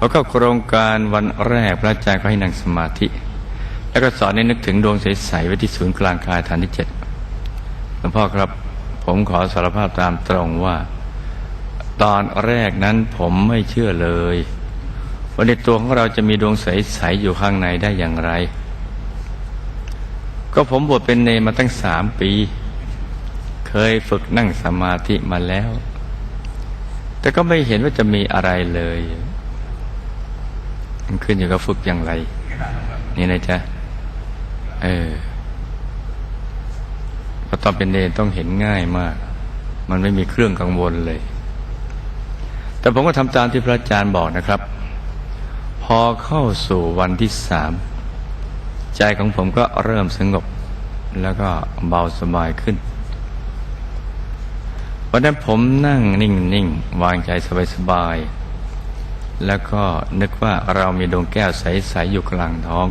แล้วก็โครงการวันแรกพระอาจารย์ก็ให้นั่งสมาธิ แล้วก็สอนให้นึกถึงดวงใสๆไว้ที่ศูนย์กลางกายฐานที่เจ็ดหลวงพ่อครับ ผมขอสารภาพตามตรงว่า ตอนแรกนั้นผมไม่เชื่อเลยว่าในตัวของเราจะมีดวงใสๆอยู่ข้างในได้อย่างไร ก็ผมบวชเป็นเนมาตั้งสามปี เคยฝึกนั่งสมาธิมาแล้ว แต่ก็ไม่เห็นว่าจะมีอะไรเลย มันขึ้นอยู่กับฝึกอย่างไร นี่นะจ๊ะ เออเพราะตอนเป็นเนรต้องเห็นง่ายมาก มันไม่มีเครื่องกังวลเลย แต่ผมก็ทำตามที่พระอาจารย์บอกนะครับ พอเข้าสู่วันที่สามใจของผมก็เริ่มสงบ แล้วก็เบาสบายขึ้นวันนั้นผมนั่งนิ่งๆ วางใจสบายๆ แล้วก็นึกว่าเรามีดวงแก้วใส ๆ อยู่กลางท้อง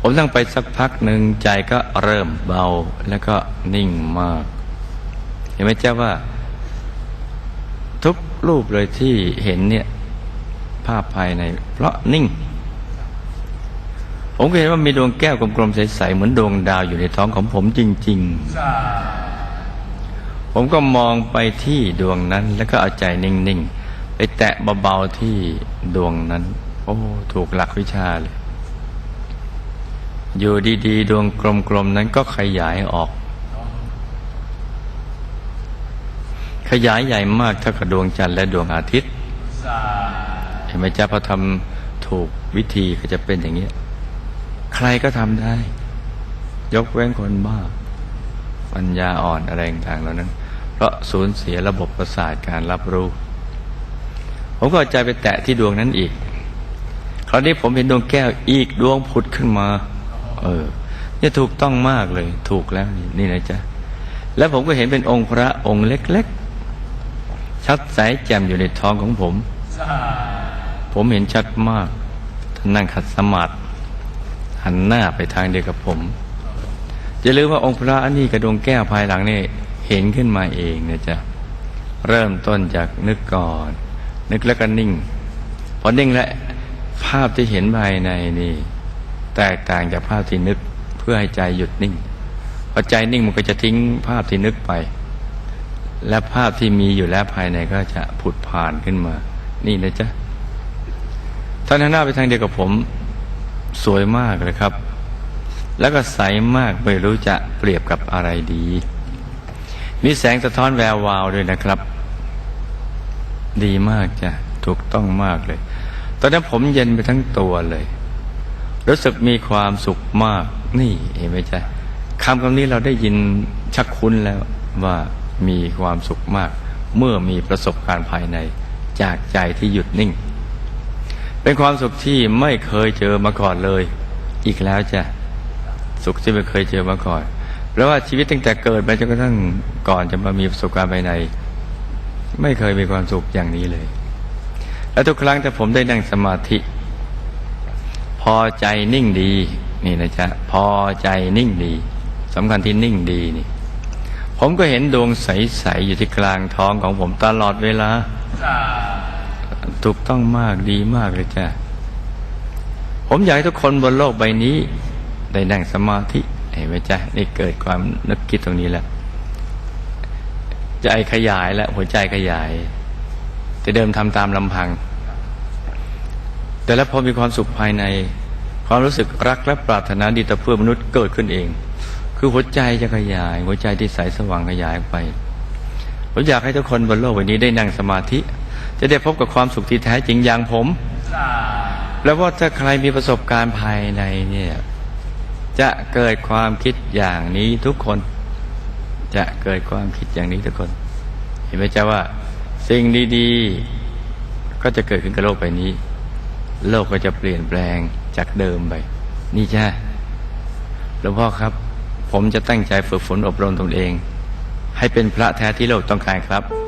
ผมนั่งไปสักพักหนึ่งใจก็เริ่มเบาแล้วก็นิ่งมาก เห็นไหมเจ้าว่า ทุกรูปเลยที่เห็นเนี่ย ภาพภายใน เพราะนิ่ง ผมก็เห็นว่ามีดวงแก้วกลมๆใส ๆ เหมือนดวงดาวอยู่ในท้องของผมจริง ๆ ผมก็มองไปที่ดวงนั้นแล้วก็เอาใจนิ่ง ๆ แตะเบาๆที่ดวงนั้น โอ้ ถูกหลักวิชาเลย อยู่ดีๆ ดวงกลมๆ นั้นก็ขยายออก ขยายใหญ่มากเท่ากับดวงจันทร์และดวงอาทิตย์ เห็นไหมจ๊ะพอทำถูกวิธีก็จะเป็นอย่างนี้ ใครก็ทำได้ ยกเว้นคนบ้า ปัญญาอ่อนอะไรต่างๆเหล่านั้น เพราะสูญเสียระบบประสาทการรับรู้ ผมก็ใจไปแตะที่ดวงนั้นอีก คราวนี้ผมเห็นดวงแก้วอีกดวงผุดขึ้นมา เออเนี่ยถูกต้องมากเลย ถูกแล้วนี่นี่นะจ๊ะแล้วผมก็เห็นเป็นองค์พระองค์เล็กๆ ชัดใสแจ่มอยู่ในท้องของผม ผมเห็นชัดมากท่านนั่งขัดสมาธิหันหน้าไปทางเดียวกับผมอย่าลืมว่าองค์พระอันนี้กระดวงแก้วภายหลังนี่เห็นขึ้นมาเองนะจ๊ะ เริ่มต้นจากนึกก่อน นึกแล้วก็นิ่ง พอนิ่งแล้วภาพที่เห็นภายในนี่ แตกต่างจากภาพที่นึกเพื่อให้ใจหยุดนิ่งพอใจนิ่งมันก็จะทิ้งภาพที่นึกไป และภาพที่มีอยู่แล้วภายในก็จะผุดผ่านขึ้นมา นี่นะจ๊ะท่านหันหน้าไปทางเดียวกับผม สวยมากเลยครับ แล้วก็ใสมากไม่รู้จะเปรียบกับอะไรดี มีแสงสะท้อนแวววาวด้วยนะครับ ดีมากจ้ะถูกต้องมากเลย ตอนนั้นผมเย็นไปทั้งตัวเลย รู้สึกมีความสุขมาก นี่เห็นไหมจ๊ะคำคำนี้เราได้ยินชักคุ้นแล้วว่ามีความสุขมาก เมื่อมีประสบการณ์ภายในจากใจที่หยุดนิ่ง เป็นความสุขที่ไม่เคยเจอมาก่อนเลย อีกแล้วจ้ะสุขที่ไม่เคยเจอมาก่อนเพราะว่าชีวิตตั้งแต่เกิดมาจนกระทั่งก่อนจะมามีประสบการณ์ภายใน ไม่เคยมีความสุขอย่างนี้เลย และทุกครั้งที่ผมได้นั่งสมาธิ พอใจนิ่งดี นี่นะจ๊ะ พอใจนิ่งดีสำคัญที่นิ่งดีนี่ ผมก็เห็นดวงใส ๆ อยู่ที่กลางท้องของผมตลอดเวลา ถูกต้องมากดีมากเลยจ้ะ ผมอยากให้ทุกคนบนโลกใบนี้ ได้นั่งสมาธิเห็นไหมจ๊ะ นี่เกิดความนึกคิดตรงนี้แล้ว ใจขยายแล้วหัวใจขยาย แต่เดิมทำตามลำพัง แต่แล้วพอมีความสุขภายใน ความรู้สึกรักและปรารถนาดีต่อเพื่อนมนุษย์เกิดขึ้นเอง คือหัวใจจะขยาย หัวใจที่ใสสว่างขยายไปผมอยากให้ทุกคนบนโลกใบนี้ได้นั่งสมาธิ จะได้พบกับความสุขที่แท้จริงอย่างผม แล้วว่าถ้าใครมีประสบการณ์ภายในเนี่ย จะเกิดความคิดอย่างนี้ทุกคน จะเกิดความคิดอย่างนี้ทุกคน เห็นไหมจ๊ะว่า สิ่งดีๆ ก็จะเกิดขึ้นกับโลกใบนี้ โลกก็จะเปลี่ยนแปลงจากเดิมไป นี่จ้ะหลวงพ่อครับ ผมจะตั้งใจฝึกฝนอบรมตนเอง ให้เป็นพระแท้ที่โลกต้องการครับ